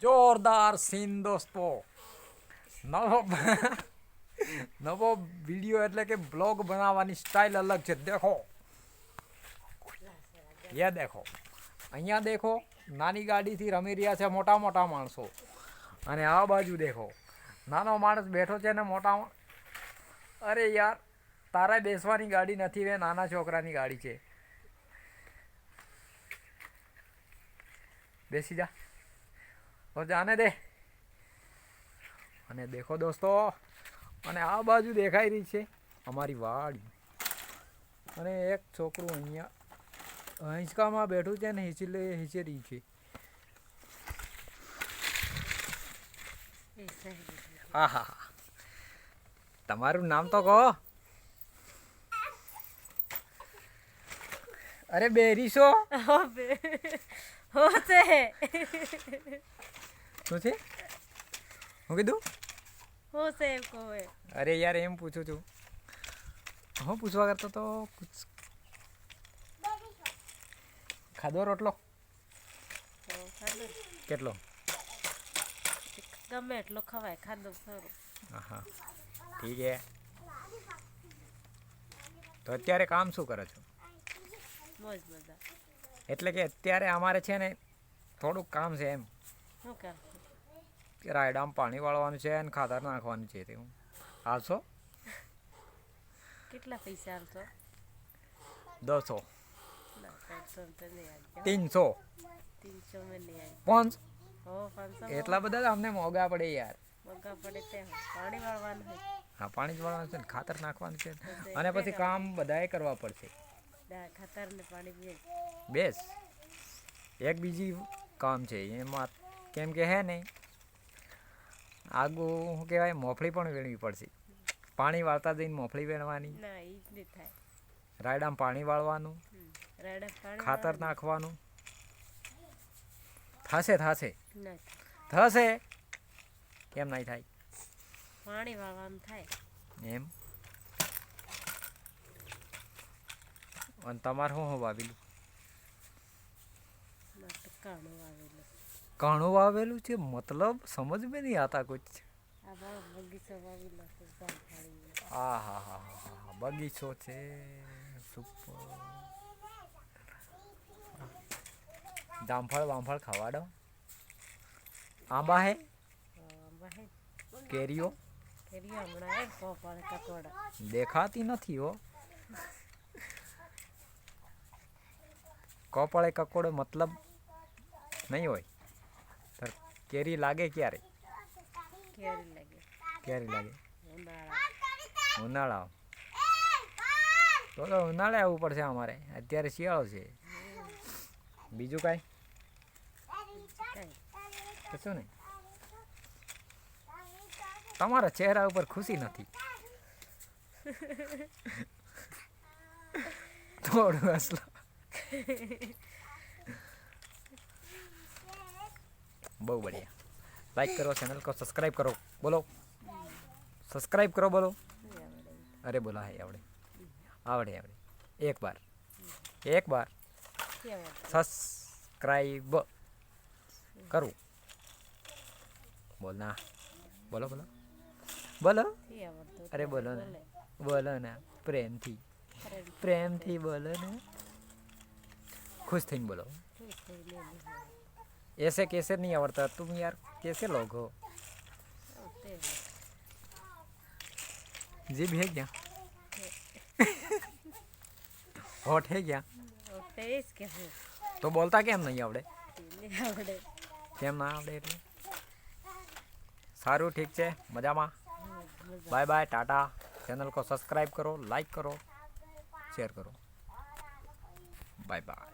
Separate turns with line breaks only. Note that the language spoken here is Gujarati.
જોરદાર સીન દોસ્તો. નવો નવો વીડિયો એટલે કે બ્લોગ બનાવવાની સ્ટાઇલ અલગ છે. દેખો. એ દેખો. અહીંયા દેખો, નાની ગાડીથી રમી રહ્યા છે મોટા મોટા માણસો. અને આ બાજુ દેખો. નાનો માણસ બેઠો છે ને મોટા અરે યાર, તારે બેસવાની ગાડી નથી વે, નાના છોકરાની ગાડી છે. બેસી જા. તો જાને દે. અને દેખો દોસ્તો, અને આ બાજુ દેખાઈ રહી છે અમારી વાડી. અને એક છોકરું અહીંયા હિંચકામાં બેઠું છે ને હિંચલે હિંચેરી છે હા હા હા તમારું નામ તો કહો. અરે બેરીશો
હોતે.
શું છે? હું કીધું?
હોશે કોવે
અરે યાર એમ પૂછું છું. હું પૂછવા કરતો તો ખાધો રોટલો? કેટલો?
ગમે એટલો ખવાય ખાધો સારું.
હા ઠીક છે. તો અત્યારે કામ શું કરો છો?
મોજ મજા.
એટલે કે અત્યારે અમારે છે ને થોડુંક કામ છે એમ.
શું કર
કે રાયડામાં પાણી વાળવાનું છે અને ખાતર નાખવાનું છે તે. હું આવશો
કેટલા પૈસા આવશો
દસો.
નહીં
તીનસો.
નહીં
પાંચ? એટલા બધા અમને મોંઘા પડે યાર.
મગા પડે પાણી વાળવાનું
હા પાણી જ વાળવાનું છે ને ખાતર નાખવાનું છે અને પછી કામ બધાએ કરવા પડશે.
ખાતર ને પાણી
બેસ. એક બીજી કામ છે. એમાં કેમ કે હે ને આગું શું કહેવાય મોફળી પણ વેણવી પડશે. પાણી વાળતા જઈને મોફળી વેણવાની. રાયડામાં પાણી વાળવાનું. ખાતર નાખવાનું. થશે થશે. થશે. કેમ નહીં થાય?
પાણી વાળવાનું થાય.
એમ? અને તમારે શું શું વાવેલું?
ના
ઘણું વાવેલું છે મતલબ સમજ બી નહીં આતા કુછ
આ
હા હા હા હા બગીચો છે સુપર. જામફળ વામફળ ખવાડો. આંબા હે? કેરીઓ? દેખાતી નથી હો. કપળે કકોડો મતલબ નહીં હોય. કેરી લાગે ક્યારે?
કેરી લાગે.
ક્યારે લાગે?
ઉનાળા.
તો તો ઉનાળે આવવું પડશે અમારે. અત્યારે શિયાળો છે. બીજું કાંઈ
કાંઈ?
કશું નહીં. તમારા ચહેરા ઉપર ખુશી નથી. થોડું હસલો. बहुत बढ़िया लाइक करो चैनल को सब्सक्राइब करो
बोलो सब्सक्राइब
करो बोलो अरे बोला है आवड़े आवड़े आवड़े एक बार
एक
बार सब्सक्राइब करो बोलना बोलो बोलो बोलो
अरे बोलो
ना बोलो ना प्रेम थी प्रेम थी बोलो ना खुश थी बोलो ऐसे कैसे नहीं आवड़ता तुम यार कैसे लोग हो जीभ है क्या होठ है क्या
તેજ કે હું
તો બોલતા કેમ નહીં આવડે
નહીં આવડે
કેમ ના આવડે એટલે સારું ઠીક છે મજામાં
મજા
બાય બાય ટાટા ચેનલ को सब्सक्राइब करो लाइक करो शेयर करो बाय बाय